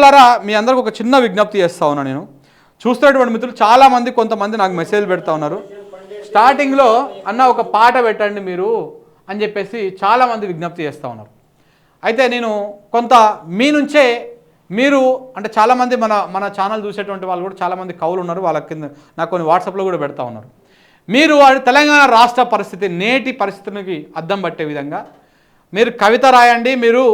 మిత్రులారా మీ అందరికి ఒక చిన్న విజ్ఞప్తి చేస్తా ఉన్నా నేను. చూస్తున్నటువంటి మిత్రులు చాలామంది కొంతమంది నాకు మెసేజ్ పెడతా ఉన్నారు. స్టార్టింగ్లో అన్న ఒక పాట పెట్టండి మీరు అని చెప్పేసి చాలామంది విజ్ఞప్తి చేస్తూ ఉన్నారు. అయితే నేను కొంత మీ నుంచే మీరు అంటే చాలామంది మన మన ఛానల్ చూసేటువంటి వాళ్ళు కూడా చాలామంది కవులు ఉన్నారు. వాళ్ళ కింద నాకు కొన్ని వాట్సాప్లో కూడా పెడతా ఉన్నారు. మీరు తెలంగాణ రాష్ట్ర పరిస్థితి నేటి పరిస్థితికి అద్దం పట్టే విధంగా మీరు కవిత రాయండి మీరు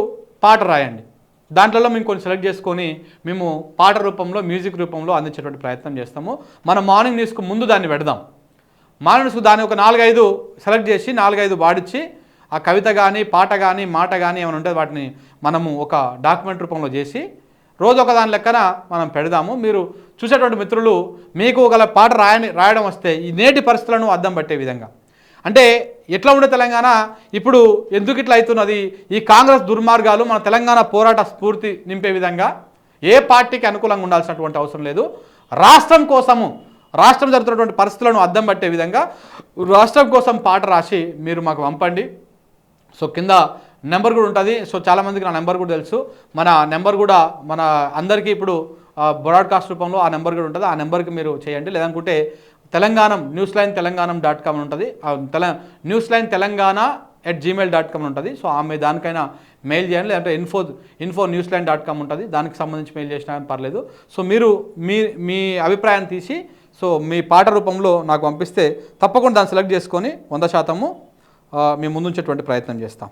పాట రాయండి. దాంట్లో మేము కొన్ని సెలెక్ట్ చేసుకొని మేము పాట రూపంలో మ్యూజిక్ రూపంలో అందించేటువంటి ప్రయత్నం చేస్తాము. మనం మార్నింగ్ న్యూస్కు ముందు దాన్ని పెడదాం. మార్నింగ్ న్యూస్కు దాన్ని ఒక నాలుగైదు సెలెక్ట్ చేసి నాలుగైదు వాడిచ్చి ఆ కవిత కానీ పాట కానీ మాట కానీ ఏమైనా ఉంటే వాటిని మనము ఒక డాక్యుమెంట్ రూపంలో చేసి రోజు ఒక దాని లెక్కన మనం పెడదాము. మీరు చూసేటువంటి మిత్రులు మీకు ఒక పాట రాయని రాయడం వస్తే ఈ నేటి పరిస్థితులను అద్దం పట్టే విధంగా. అంటే ఎట్లా ఉండే తెలంగాణ? ఇప్పుడు ఎందుకు ఇట్లా అవుతున్నది? ఈ కాంగ్రెస్ దుర్మార్గాలు మన తెలంగాణ పోరాట స్ఫూర్తి నింపే విధంగా ఏ పార్టీకి అనుకూలంగా ఉండాల్సినటువంటి అవసరం లేదు. రాష్ట్రం కోసము రాష్ట్రం జరుగుతున్నటువంటి పరిస్థితులను అద్దం పట్టే విధంగా రాష్ట్రం కోసం పాట రాసి మీరు మాకు పంపండి. సో కింద నెంబర్ కూడా ఉంటుంది. సో చాలామందికి నా నెంబర్ కూడా తెలుసు. మన నెంబర్ కూడా మన అందరికీ ఇప్పుడు బ్రాడ్కాస్ట్ రూపంలో ఆ నెంబర్ కూడా ఉంటుంది. ఆ నెంబర్కి మీరు చేయండి. లేదనుకుంటే Telangana news line Telangana dot com ఉంటుంది. తెల news line Telangana at Gmail dot com ఉంటుంది. సో ఆమె దానికైనా మెయిల్ చేయండి. లేదంటే info info news line dot com ఉంటుంది. దానికి సంబంధించి మెయిల్ చేసినా పర్లేదు. సో మీరు మీ మీ అభిప్రాయాన్ని తీసి సో మీ పాట రూపంలో నాకు పంపిస్తే తప్పకుండా దాన్ని సెలెక్ట్ చేసుకొని వంద శాతము మీ ముందుంచేటువంటి ప్రయత్నం చేస్తాం.